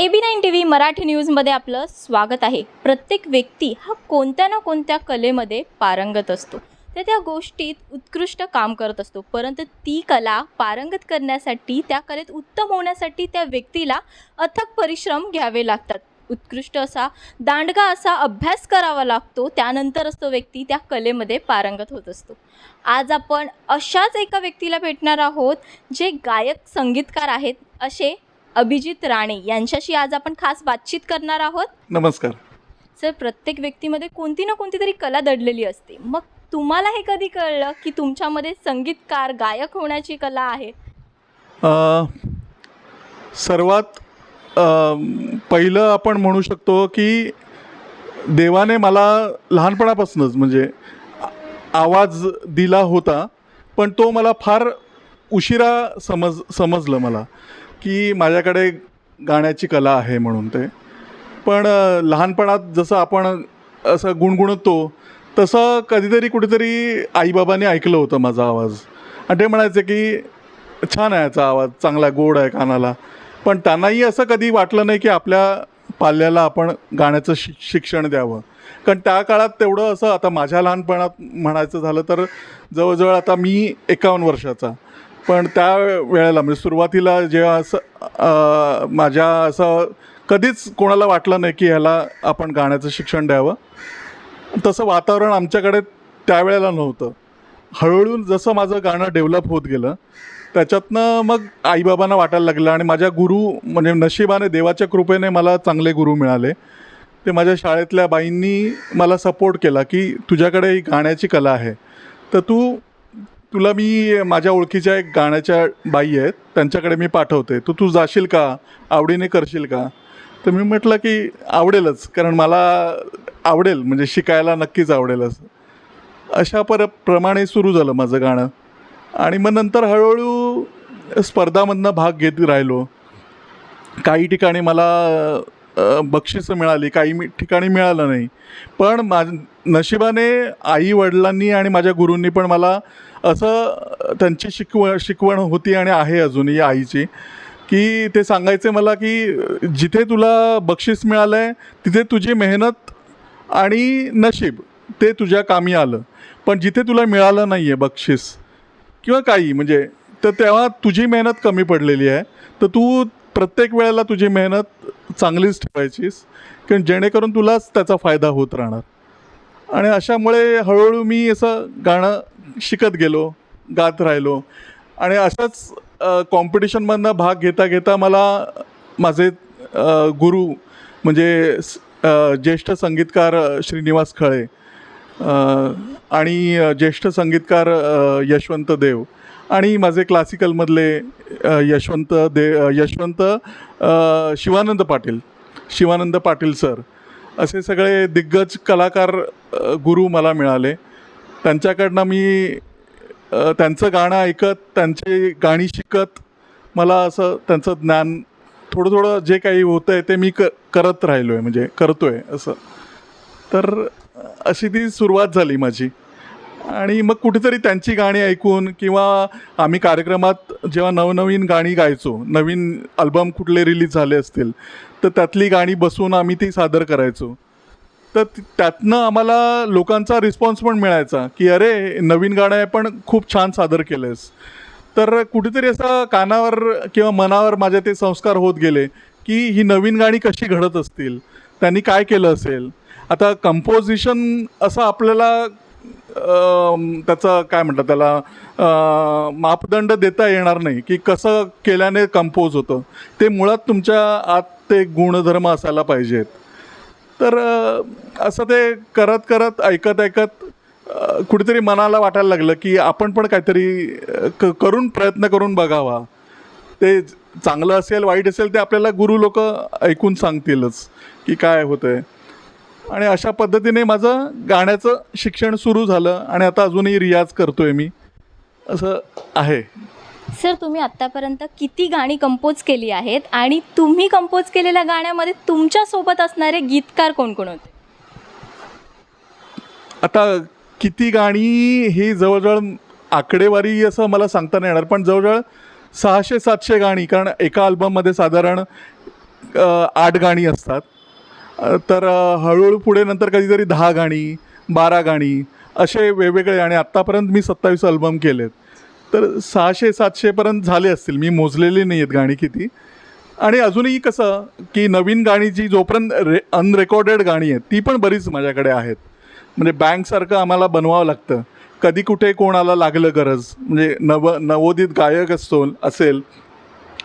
A B nine T V Marathi न्यूजमध्ये आपलं स्वागत आहे. प्रत्येक व्यक्ती हा कोणत्या ना कोणत्या कलेमध्ये पारंगत असतो. त्या त्या गोष्टीत उत्कृष्ट काम करत असतो. परंतु ती कला पारंगत करण्यासाठी त्या कलेत उत्तम होण्यासाठी त्या व्यक्तीला अथक परिश्रम घ्यावे लागतात. उत्कृष्ट असा दांडगा असा अभ्यास करावा लागतो. त्यानंतरच तो व्यक्ती त्या कलेमध्ये पारंगत होत असतो. आज आपण अशाच एका व्यक्तीला भेटणार आहोत जे गायक संगीतकार आहेत. असे अभिजित राणे यांच्याशी आज आपण खास बातचीत करणार आहोत. नमस्कार. सर प्रत्येक व्यक्तीमध्ये कोणती ना कोणती तरी कला दडलेली असते. मग तुम्हाला हे कधी कळलं की तुमच्यामध्ये संगीतकार गायक होण्याची कला आहे? सर्वात पहिलं आपण म्हणू शकतो की देवाने मला लहानपणापासूनच म्हणजे आवाज दिला होता पण तो मला फार उशिरा समज समजलं मला. की माझ्याकडे गाण्याची कला आहे म्हणून ते. पण लहानपणात जसं आपण असं गुणगुणतो तसं कधीतरी कुठेतरी आईबाबांनी ऐकलं होतं माझा आवाज. आणि ते म्हणायचे की छान आहे याचा आवाज चांगला गोड आहे कानाला. पण त्यांनाही असं कधी वाटलं नाही की आपल्या पाल्याला आपण गाण्याचं शि शिक्षण द्यावं. कारण त्या काळात तेवढं असं आता माझ्या लहानपणात म्हणायचं झालं तर जवळजवळ आता मी एकावन्न वर्षाचा. पण त्या वेळेला म्हणजे सुरुवातीला जेव्हा असं माझ्या असं कधीच कोणाला वाटलं नाही की ह्याला आपण गाण्याचं शिक्षण द्यावं. तसं वातावरण आमच्याकडे त्यावेळेला नव्हतं. हळूहळू जसं माझं गाणं डेव्हलप होत गेलं त्याच्यातनं मग आईबाबांना वाटायला लागलं आणि माझ्या गुरु म्हणजे नशिबाने देवाच्या कृपेने मला चांगले गुरु मिळाले. ते माझ्या शाळेतल्या बाईंनी मला सपोर्ट केला की तुझ्याकडे ही गाण्याची कला आहे. तर तू तुला मी माझ्या ओळखीच्या एक गाण्याच्या बाई आहेत. त्यांच्याकडे मी पाठवते. तू तू जाशील का? आवडीने करशील का? तर मी म्हटलं की आवडेलच. कारण मला आवडेल. म्हणजे शिकायला नक्कीच आवडेल असं अशा पर प्रमाणे सुरू झालं माझं गाणं. आणि मग नंतर हळूहळू स्पर्धामधनं भाग घेत राहिलो. काही ठिकाणी मला बक्षिसं मिळाली. काही मी ठिकाणी मिळालं नाही. पण माझ नशिबाने आई वडिलांनी आणि माझ्या गुरूंनी पण मला असं त्यांची शिकवण शिकवण होती आणि आहे अजूनही आईची की ते सांगायचे मला की जिथे तुला बक्षीस मिळालं आहे तिथे तुझी मेहनत आणि नशीब ते तुझ्या कामी आलं. पण जिथे तुला मिळालं नाही आहे बक्षीस किंवा काही म्हणजे तर तेव्हा तुझी मेहनत कमी पडलेली आहे. तर तू प्रत्येक वेळेला तुझी मेहनत चांगलीच ठेवायचीस कारण जेणेकरून तुलाच त्याचा फायदा होत राहणार. आणि अशामुळे हळूहळू मी असं गाणं शिकत गेलो गात राहिलो. आणि अशाच कॉम्पिटिशनमधनं भाग घेता घेता मला माझे गुरु म्हणजे ज्येष्ठ संगीतकार श्रीनिवास खळे आणि ज्येष्ठ संगीतकार यशवंत देव आणि माझे क्लासिकलमधले यशवंत दे यशवंत शिवानंद पाटील शिवानंद पाटील सर असे सगळे दिग्गज कलाकार गुरु मला मिळाले. त्यांच्याकडनं मी त्यांचं गाणं ऐकत त्यांची गाणी शिकत मला असं त्यांचं ज्ञान थोडं थोडं जे काही होतं आहे ते मी क करत राहिलो आहे म्हणजे करतो आहे असं. तर अशी ती सुरुवात झाली माझी. आणि मग कुठेतरी त्यांची गाणी ऐकून किंवा आम्ही कार्यक्रमात जेव्हा नवनवीन गाणी गायचो नवीन अल्बम कुठले रिलीज झाले असतील तर त्यातली गाणी बसून आम्ही ती सादर करायचो. तर त्यातनं आम्हाला लोकांचा रिस्पॉन्स पण मिळायचा की अरे नवीन गाणं आहे पण खूप छान सादर केलं आहेस तर कुठेतरी असं कानावर किंवा मनावर माझे ते संस्कार होत गेले की ही नवीन गाणी कशी घडत असतील त्यांनी काय केलं असेल. आता कंपोजिशन असं आपल्याला त्याचं काय म्हणतात त्याला मापदंड देता येणार नाही की कसं केल्याने कंपोज होतं. ते मुळात तुमच्या आत ते गुणधर्म असायला पाहिजेत. तर असं ते करत करत ऐकत ऐकत कुठेतरी मनाला वाटायला लागलं की आपण पण काहीतरी क करून प्रयत्न करून बघावा. ते चांगलं असेल वाईट असेल ते आपल्याला गुरु लोक ऐकून सांगतीलच की काय होतं आहे आणि अशा पद्धतीने माझं गाण्याचं शिक्षण सुरू झालं आणि आता अजूनही रियाज करतो आहे मी. असं आहे. सर तुम्ही आत्तापर्यंत किती गाणी कंपोज केली आहेत आणि तुम्ही कंपोज केलेल्या गाण्यामध्ये तुमच्यासोबत असणारे गीतकार कोण कोण होते? आता किती गाणी ही जवळजवळ आकडेवारी असं मला सांगता नाही येणार पण जवळजवळ सहाशे सातशे गाणी कारण एका अल्बममध्ये साधारण आठ गाणी असतात. तर हळूहळू पुढे नंतर कधीतरी दहा गाणी बारा गाणी असे वेगवेगळे आणि आत्तापर्यंत मी सत्तावीस अल्बम केलेत. तर सहाशे सातशेपर्यंत झाले असतील. मी मोजलेली नाही आहेत गाणी किती. आणि अजूनही कसं की नवीन गाणी जी जोपर्यंत रे अनरेकॉर्डेड गाणी आहेत ती पण बरीच माझ्याकडे आहेत. म्हणजे बँकसारखं आम्हाला बनवावं लागतं. कधी कुठे कोणाला लागलं गरज. म्हणजे नव नवोदित गायक असतो असेल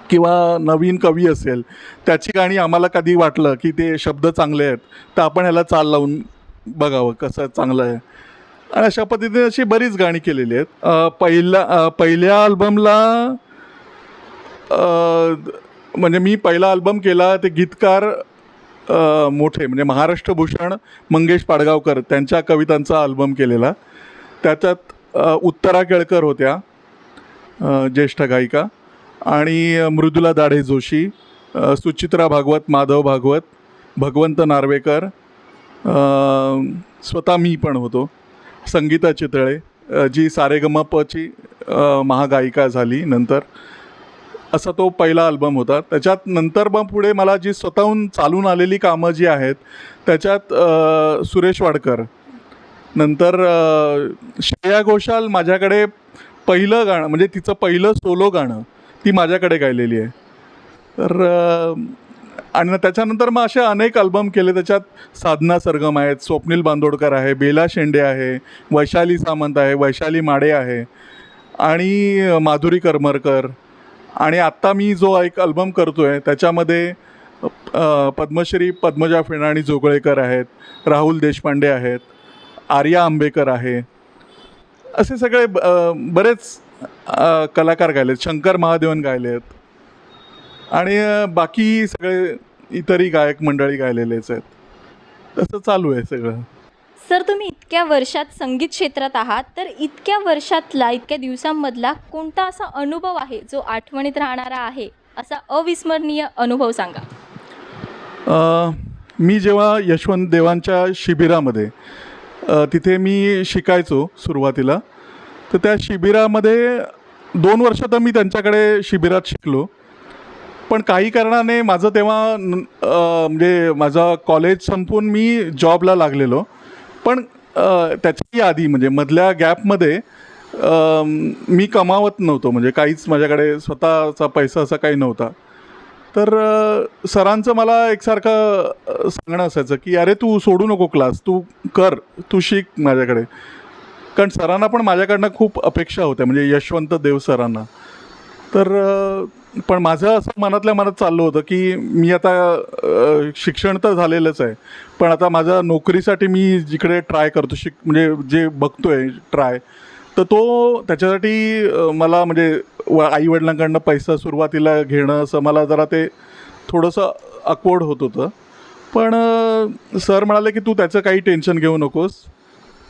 किंवा नवीन कवी असेल त्याची गाणी आम्हाला कधी वाटलं की ते शब्द चांगले आहेत तर आपण ह्याला चाल लावून बघावं कसं चांगलं आहे. आणि अशा पद्धतीने अशी बरीच गाणी केलेली आहेत. पहिला पहिल्या अल्बमला म्हणजे मी पहिला अल्बम केला ते गीतकार मोठे म्हणजे महाराष्ट्र भूषण मंगेश पाडगावकर त्यांच्या कवितांचा अल्बम केलेला. त्याच्यात उत्तरा केळकर होत्या ज्येष्ठ गायिका. आणि मृदुला दाढे जोशी सुचित्रा भागवत माधव भागवत भगवंत नार्वेकर स्वतः मी पण होतो. संगीता चितळे जी सारेगमपची महागायिका झाली नंतर. असा तो पहिला अल्बम होता. त्याच्यात नंतर मग पुढे मला जी स्वतःहून चालून आलेली कामं जी आहेत त्याच्यात सुरेश वाडकर. नंतर श्रेया घोषाल माझ्याकडे पहिलं गाणं म्हणजे तिचं पहिलं सोलो गाणं ती माझ्याकडे गायलेली आहे. तर आणि त्याच्यानंतर मग असे अनेक अल्बम केले. त्याच्यात साधना सरगम आहेत स्वप्नील बांदोडकर आहे बेला शेंडे आहे वैशाली सामंत आहे वैशाली माडे आहे आणि माधुरी करमरकर. आणि आत्ता मी जो एक अल्बम करतो आहे त्याच्यामध्ये पद्मश्री पद्मजा फेणाणी जोगळेकर आहेत राहुल देशपांडे आहेत आर्या आंबेकर आहे. असे सगळे ब- बरेच कलाकार कलाकार गायलेत शंकर महादेवन गायलेत. आणि बाकी सगळे इतरही गायक मंडळी गायलेलेच आहेत. तसं चालू आहे सगळं. सर तुम्ही इतक्या वर्षात संगीत क्षेत्रात आहात तर इतक्या वर्षातला इतक्या दिवसांमधला कोणता असा अनुभव आहे जो आठवणीत राहणारा आहे? असा अविस्मरणीय अनुभव सांगा. अ, मी जेव्हा यशवंत देवांच्या शिबिरामध्ये अ, तिथे मी शिकायचो सुरुवातीला तर त्या शिबिरामध्ये दोन वर्ष तर मी त्यांच्याकडे शिबिरात शिकलो. पण काही कारणाने माझं तेव्हा म्हणजे माझं कॉलेज संपून मी जॉबला लागलेलो. पण त्याच्याही आधी म्हणजे मधल्या गॅपमध्ये मी कमावत नव्हतो. म्हणजे काहीच माझ्याकडे स्वतःचा पैसा असा काही नव्हता. तर सरांचं मला एकसारखं सांगणं असायचं की अरे तू सोडू नको क्लास तू कर. तू शिक माझ्याकडे. कारण सरांना पण माझ्याकडनं खूप अपेक्षा होत्या. म्हणजे यशवंत देव सरांना. तर पण माझं असं मनातल्या मनात चाललं होतं की मी आता शिक्षण तर झालेलंच आहे. पण आता माझ्या नोकरीसाठी मी जिकडे ट्राय करतो शिक म्हणजे जे बघतोय ट्राय तर तो त्याच्यासाठी मला म्हणजे व आईवडिलांकडनं पैसा सुरुवातीला घेणं असं मला जरा ते थोडंसं अकवर्ड होत होतं. पण सर म्हणाले की तू त्याचं काही टेन्शन घेऊ नकोस.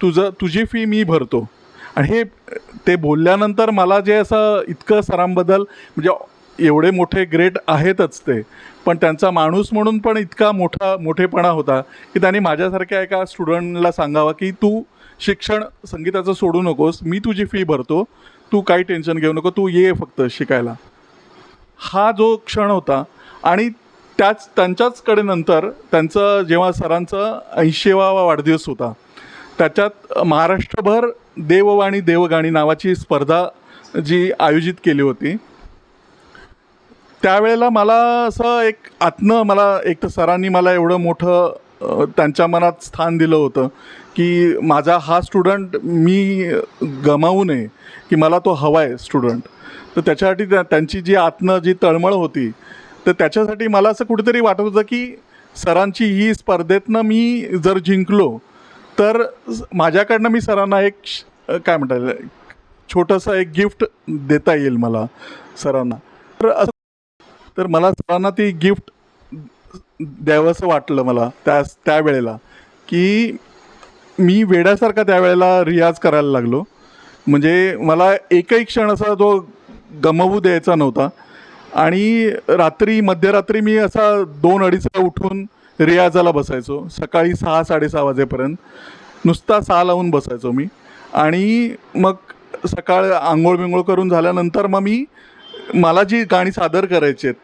तुझं तुझी फी मी भरतो. आणि हे ते बोलल्यानंतर मला जे असं इतकं सरांबद्दल म्हणजे एवढे मोठे ग्रेट आहेतच ते. पण त्यांचा माणूस म्हणून पण इतका मोठा मोठेपणा होता की त्यांनी माझ्यासारख्या एका स्टुडंटला सांगावा की तू शिक्षण संगीताचं सोडू नकोस मी तुझी फी भरतो तू काही टेन्शन घेऊ नको तू ये फक्त शिकायला. हा जो क्षण होता आणि त्याच त्यांच्याचकडे नंतर त्यांचं जेव्हा सरांचं ऐंशीवा वाढदिवस होता त्याच्यात महाराष्ट्रभर देववाणी देवगाणी नावाची स्पर्धा जी आयोजित केली होती त्यावेळेला मला असं एक आतनं मला एक तर सरांनी मला एवढं मोठं त्यांच्या मनात स्थान दिलं होतं की माझा हा स्टुडंट मी गमावू नये की मला तो हवा आहे स्टुडंट. तर त्याच्यासाठी त्या त्यांची जी आतनं जी तळमळ होती तर त्याच्यासाठी मला असं कुठेतरी वाटत होतं की सरांची ही स्पर्धेतनं मी जर जिंकलो तर माझ्याकडनं मी सरांना एक काय म्हणता येईल छोटंसं एक गिफ्ट देता येईल मला सरांना. तर असं तर मला सरांना ती गिफ्ट द्यावंसं वाटलं मला त्या त्यावेळेला की मी वेड्यासारखा त्यावेळेला रियाज करायला लागलो. म्हणजे मला एकही क्षण असा तो गमवू द्यायचा नव्हता. आणि रात्री मध्यरात्री मी असा दोन अडीचला उठून रियाजाला बसायचो. सकाळी सहा साडेसहा वाजेपर्यंत. नुसता सहा लावून बसायचो मी. आणि मग सकाळ आंघोळ बिंघोळ करून झाल्यानंतर मग मी मला जी गाणी सादर करायची आहेत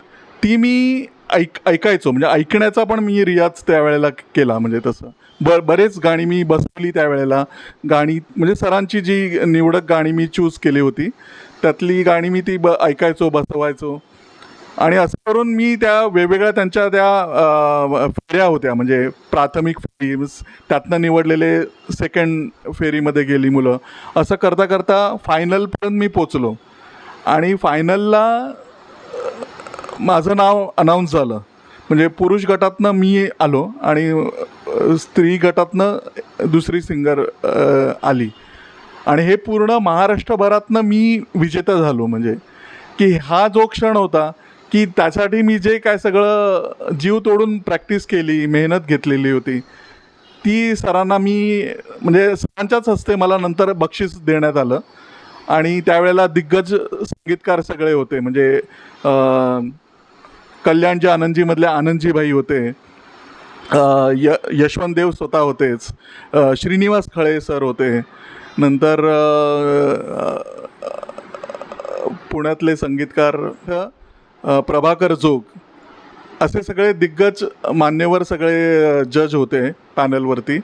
ती मी ऐक ऐकायचो. म्हणजे ऐकण्याचा पण मी रियाज त्यावेळेला केला म्हणजे तसं. ब बरेच गाणी मी बसवली त्यावेळेला. गाणी म्हणजे सरांची जी निवडक गाणी मी चूज केली होती त्यातली गाणी मी ती ब ऐकायचो बसवायचो. आणि असं करून मी त्या वेगवेगळ्या त्यांच्या त्या फेऱ्या होत्या. म्हणजे प्राथमिक फेरी त्यातनं निवडलेले सेकंड फेरीमध्ये गेली मुलं. असं करता करता फायनलपर्यंत मी पोचलो. आणि फायनलला माझं नाव अनाऊन्स झालं. म्हणजे पुरुष गटातनं मी आलो आणि स्त्री गटातनं दुसरी सिंगर आली. आणि हे पूर्ण महाराष्ट्रभरातनं मी विजेता झालो. म्हणजे की हा जो क्षण होता की त्यासाठी मी जे काय सगळं जीव तोडून प्रॅक्टिस केली मेहनत घेतलेली होती ती सरांना मी म्हणजे सरांच्याच हस्ते मला नंतर बक्षीस देण्यात आलं. आणि त्यावेळेला दिग्गज संगीतकार सगळे होते म्हणजे अं, कल्याणजी आनंदजीमधले आनंदजीभाई होते य यशवंत देव स्वतः होतेच श्रीनिवास खळे सर होते नंतर पुण्यातले संगीतकार प्रभाकर जोग. असे सगळे दिग्गज मान्यवर सगळे जज होते पॅनलवरती.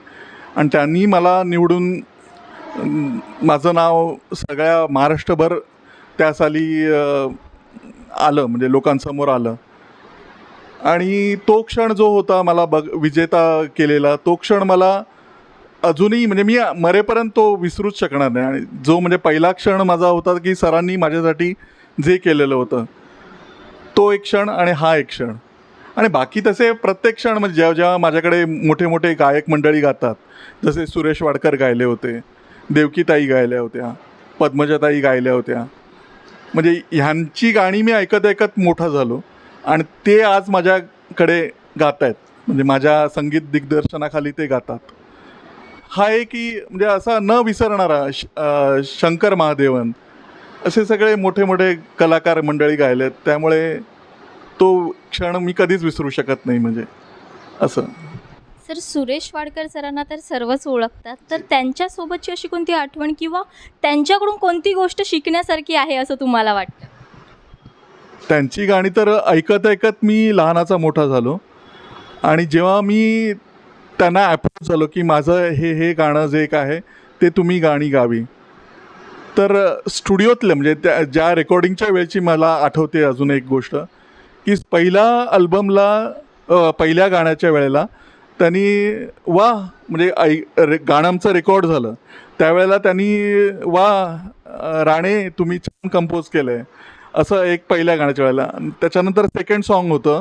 आणि त्यांनी मला निवडून माझं नाव सगळ्या महाराष्ट्रभर त्या साली आलं म्हणजे लोकांसमोर आलं. आणि तो क्षण जो होता मला बघ विजेता केलेला तो क्षण मला अजूनही म्हणजे मी मरेपर्यंत तो विसरूच शकणार नाही. आणि जो म्हणजे पहिला क्षण माझा होता की सरांनी माझ्यासाठी जे केलेलं होतं. तो एक क्षण आणि हा एक क्षण. आणि बाकी तसे प्रत्येक क्षण म्हणजे जेव्हा जेव्हा माझ्याकडे मोठे मोठे गायक मंडळी गातात जसे सुरेश वाडकर गायले होते देवकीताई गायल्या होत्या पद्मजाताई गायल्या होत्या. म्हणजे ह्यांची गाणी मी ऐकत ऐकत मोठा झालो आणि ते आज माझ्याकडे गात आहेत म्हणजे माझ्या संगीत दिग्दर्शनाखाली ते गातात. हा एक की म्हणजे असा न विसरणारा श शंकर महादेवन असे सगळे मोठे मोठे कलाकार मंडळी गायलेत. त्यामुळे तो क्षण मी कधीच विसरू शकत नाही म्हणजे. असं. सर सुरेश वाडकर सरांना तर सर्वच ओळखतात. तर त्यांच्यासोबतची अशी कोणती आठवण किंवा त्यांच्याकडून कोणती गोष्ट शिकण्यासारखी आहे असं तुम्हाला वाटतं? त्यांची गाणी तर ऐकत ऐकत मी लहानाचा मोठा झालो. आणि जेव्हा मी त्यांना अप्रोच झालो की माझं हे हे गाणं जे एक आहे ते तुम्ही गाणी गावी. तर स्टुडिओतलं म्हणजे त्या ज्या रेकॉर्डिंगच्या वेळची मला आठवते अजून एक गोष्ट की पहिला अल्बमला पहिल्या गाण्याच्या वेळेला त्यांनी वा म्हणजे ऐ रे गाणं आमचं रेकॉर्ड झालं. त्यावेळेला त्यांनी वा राणे तुम्ही छान कंपोज केलं आहे असं एक पहिल्या गाण्याच्या वेळेला. त्याच्यानंतर सेकंड सॉन्ग होतं.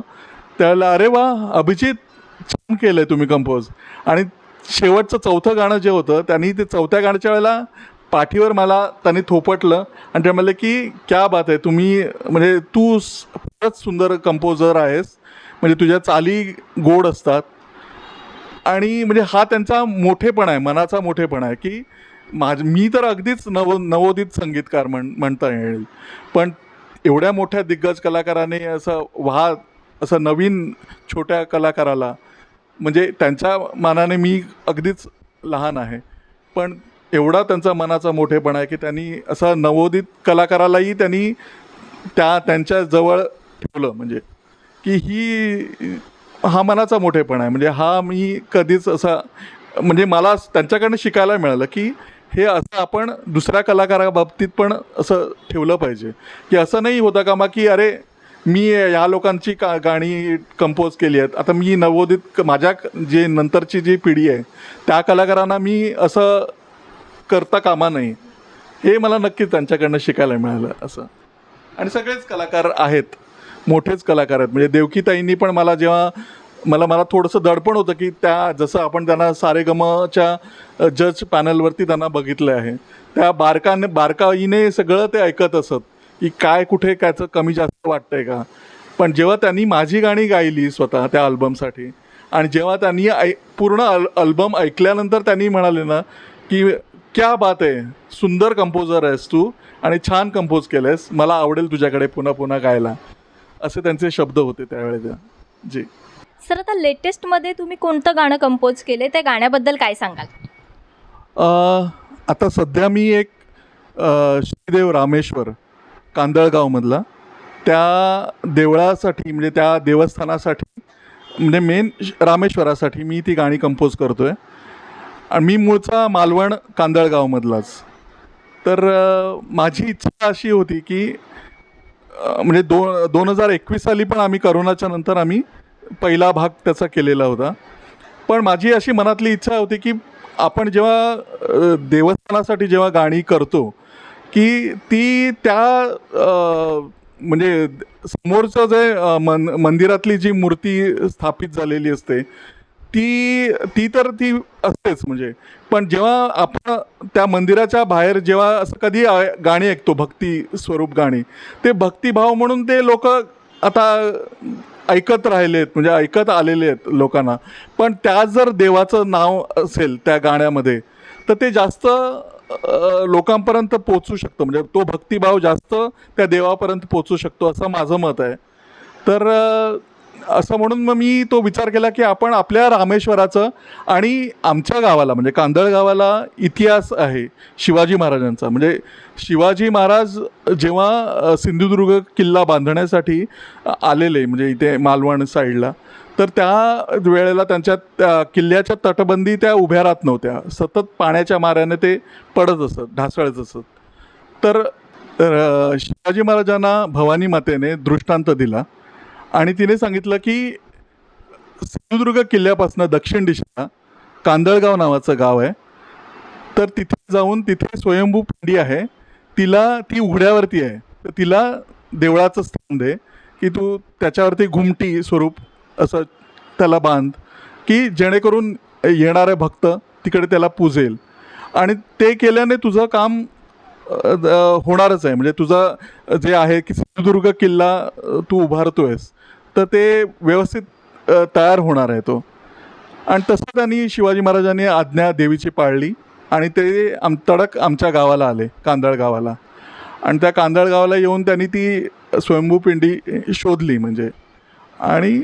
त्यावेळेला अरे वा अभिजित छान केलं आहे तुम्ही कंपोज आणि शेवटचं चौथं गाणं जे होतं त्यांनी ते चौथ्या गाण्याच्या वेळेला पाठीवर मला त्यांनी थोपटलं आणि ते म्हणले की क्या बात आहे तुम्ही म्हणजे तू स- फारच सुंदर कंपोजर आहेस. म्हणजे तुझ्या चाली गोड असतात. आणि म्हणजे हा त्यांचा मोठेपणा आहे मनाचा मोठेपणा आहे की माझ मी तर अगदीच नव नवोदित संगीतकार म्हण म्हणता येईल. पण एवढ्या मोठ्या दिग्गज कलाकाराने असं वाह असं नवीन छोट्या कलाकाराला म्हणजे त्यांच्या मानाने मी अगदीच लहान आहे. पण एवढा त्यांचा मनाचा मोठेपणा आहे की त्यांनी असा नवोदित कलाकारालाही त्यांनी त्या त्यांच्या जवळ ठेवलं. म्हणजे की ही हा मनाचा मोठेपणा आहे. म्हणजे हा मी कधीच असा म्हणजे मला त्यांच्याकडनं शिकायला मिळालं की हे असं आपण दुसऱ्या कलाकाराबाबतीत पण असं ठेवलं पाहिजे. की असं नाही होतं का मग की अरे मी या लोकांची का गाणी कंपोज केली आहेत. आता मी नवोदित माझ्या जे नंतरची जी पिढी आहे त्या कलाकारांना मी असं करता कामा नाही. हे मला नक्कीच त्यांच्याकडनं शिकायला मिळालं असं. आणि सगळेच कलाकार आहेत. मोठेच कलाकार आहेत. म्हणजे देवकीताईंनी पण मला जेव्हा मला मला थोडंसं दडपण होतं की त्या जसं आपण त्यांना सारेगमच्या जज पॅनलवरती त्यांना बघितलं आहे. त्या बारकाने बारकाईने सगळं ते ऐकत असत की काय कुठे कायचं कमी जास्त वाटतंय का? पण जेव्हा त्यांनी माझी गाणी गायली स्वतः त्या अल्बमसाठी आणि जेव्हा त्यांनी ऐ पूर्ण अल अल्बम ऐकल्यानंतर त्यांनी म्हणाले ना की क्या बात आहे. सुंदर कंपोजर आहेस तू आणि छान कंपोज केलं आहेस मला आवडेल तुझ्याकडे पुन्हा पुन्हा गायला. असे त्यांचे शब्द होते त्यावेळेला जी. सर आता लेटेस्टमध्ये तुम्ही कोणतं गाणं कंपोज केले त्या गाण्याबद्दल काय सांगाल? अ, आता सध्या मी एक श्रीदेव रामेश्वर कांदळगावमधला. त्या देवळासाठी म्हणजे त्या देवस्थानासाठी म्हणजे मेन रामेश्वरासाठी मी ती गाणी कंपोज करतो आहे मी मूळचा मालवण कांदळगावमधलाच. तर माझी इच्छा अशी होती की म्हणजे दो दोन हजार एकवीस साली पण आम्ही करोनाच्या नंतर आम्ही पहिला भाग त्याचा केलेला होता. पण माझी अशी मनातली इच्छा होती की आपण जेव्हा देवस्थानासाठी जेव्हा गाणी करतो की ती त्या म्हणजे समोरचं जे मन मंदिरातली जी मूर्ती स्थापित झालेली असते ती ती तर ती असतेच म्हणजे. पण जेव्हा आपण त्या मंदिराच्या बाहेर जेव्हा असं कधी गाणी ऐकतो भक्ती स्वरूप गाणी ते भक्तिभाव म्हणून ते लोक आता ऐकत राहिलेत म्हणजे ऐकत आलेले आहेत लोकांना. पण त्या जर देवाचं नाव असेल त्या गाण्यामध्ये तर ते जास्त लोकांपर्यंत पोचू शकतं. म्हणजे तो भक्तिभाव जास्त त्या देवापर्यंत पोचू शकतो असं माझं मत आहे. तर असं म्हणून मग मी तो विचार केला की आपण आपल्या रामेश्वराचं आणि आमच्या गावाला म्हणजे कांदळ गावाला इतिहास आहे शिवाजी महाराजांचा. म्हणजे शिवाजी महाराज जेव्हा सिंधुदुर्ग किल्ला बांधण्यासाठी आलेले म्हणजे इथे मालवण साईडला तर त्या वेळेला त्यांच्या त्या किल्ल्याच्या तटबंदी त्या उभ्या राहत नव्हत्या. सतत पाण्याच्या माऱ्याने ते पडत असत ढासळत असत. तर शिवाजी महाराजांना भवानी मातेने दृष्टांत दिला. आणि तिने सांगितलं की सिंधुदुर्ग किल्ल्यापासून दक्षिण दिशेला कांदळगाव नावाचं गाव आहे. तर तिथे जाऊन तिथे स्वयंभू पिंडी आहे. तिला ती उघड्यावरती आहे. तर तिला देवळाचं स्थान दे की तू त्याच्यावरती घुमटी स्वरूप असं त्याला बांध की जेणेकरून येणारे भक्त तिकडे त्याला पूजेल. आणि ते केल्याने तुझं काम होणारच आहे. म्हणजे तुझं जे आहे की सिंधुदुर्ग किल्ला तू उभारतो आहेस तर ते व्यवस्थित तयार होणार आहे तो. आणि तसं त्यांनी शिवाजी महाराजांनी आज्ञा देवीची पाळली आणि ते आम तडक आमच्या गावाला आले कांदळ गावाला. आणि त्या कांदळ गावाला येऊन त्यांनी ती स्वयंभू पिंडी शोधली म्हणजे. आणि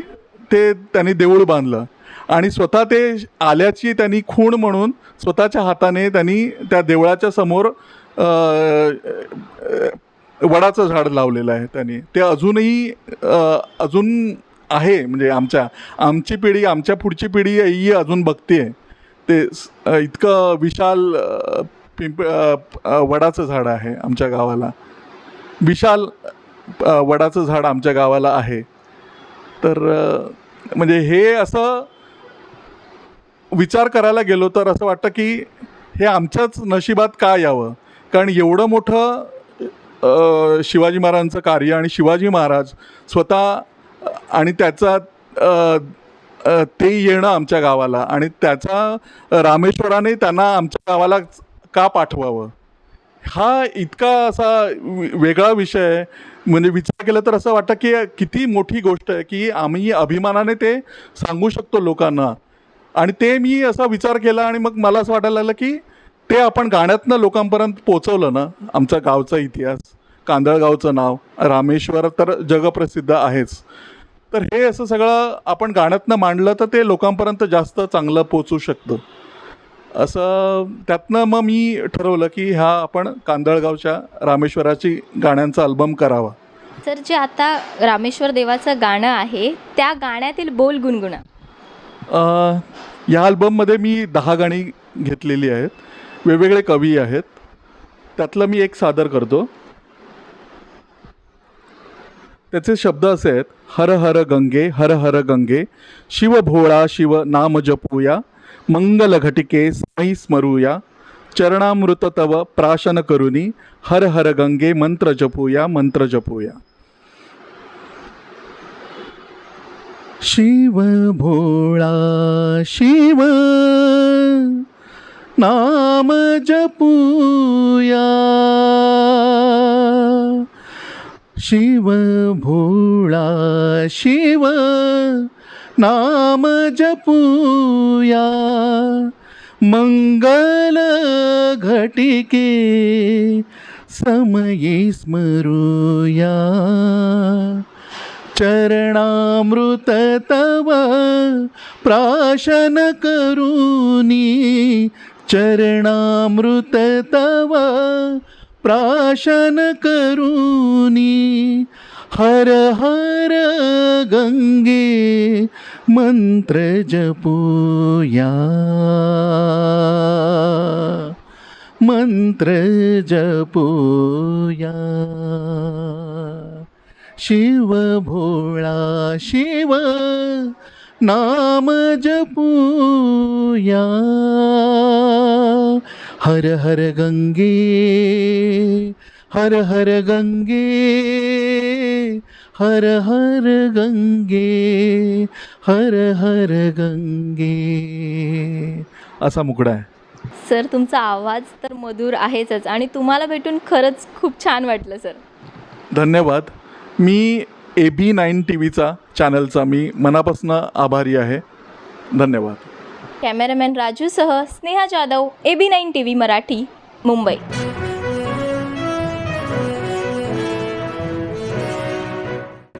ते त्यांनी देऊळ बांधलं. आणि स्वतः ते आल्याची त्यांनी खूण म्हणून स्वतःच्या हाताने त्यांनी त्या देवळाच्या समोर वडाचं झाड लावलेलं आहे त्यांनी. ते अजूनही अजून आहे म्हणजे आमच्या आमची पिढी आमच्या पुढची पिढी ही अजून बघते. आहे ते इतकं विशाल पिंप वडाचं झाड आहे आमच्या गावाला. विशाल वडाचं झाड आमच्या गावाला आहे. तर म्हणजे हे असं विचार करायला गेलो तर असं वाटतं की हे आमच्याच नशिबात का यावं? कारण एवढं मोठं शिवाजी महाराजांचं कार्य आणि शिवाजी महाराज स्वतः आणि त्याचा ते येणं आमच्या गावाला आणि त्याचा रामेश्वराने त्यांना आमच्या गावाला का पाठवावं? हा इतका असा वेगळा विषय आहे. म्हणजे विचार केला तर असं वाटतं की किती मोठी गोष्ट आहे की आम्ही अभिमानाने ते सांगू शकतो लोकांना. आणि ते मी असा विचार केला आणि मग मला असं वाटायला लागलं की ते आपण गाण्यातनं लोकांपर्यंत पोचवलं ना आमचा गावचा इतिहास कांदळगावचं नाव रामेश्वर तर जगप्रसिद्ध आहेच. तर हे असं सगळं आपण गाण्यातनं मांडलं तर ते लोकांपर्यंत जास्त चांगलं पोचू शकतं. असं त्यातनं मग मी ठरवलं की ह्या आपण कांदळगावच्या रामेश्वराची गाण्यांचा अल्बम करावा. तर जे आता रामेश्वर देवाचं गाणं आहे त्या गाण्यातील बोल गुणगुणा. या अल्बममध्ये मी दहा गाणी घेतलेली आहेत. वेगवेगळे कवी आहेत. त्यातलं मी एक सादर करतो. त्याचे शब्द असे आहेत हर हर गंगे हर हर गंगे शिव भोळा शिव नाम जपूया मंगल घटिके साई स्मरूया चरणामृत तव प्राशन करुनी हर हर गंगे मंत्र जपूया मंत्र जपूया. शिव भोळा शिव नाम जपूया. शिव भोळा शिव नाम जपूया. मंगल घटिके समये स्मरूया. चरणामृत तव प्राशन करूनी चरणामृत तव प्राशन करूनी हर हर गंगे मंत्र जपूया। मंत्र जपूया। शिव भोळा शिव नाम जपूया। हर हर गंगे हर हर गंगे हर हर गंगे हर हर गंगे. असा मुकडा आहे. सर तुमचा आवाज तर मधुर आहेच आणि तुम्हाला भेटून खरंच खूप छान वाटलं सर. धन्यवाद. मी ए बी नाईन टी व्हीचा चॅनलचा मी मनापासून आभारी आहे. धन्यवाद. Cameraman राजूसह Sneha Jadhav A B nine T V Marathi Mumbai.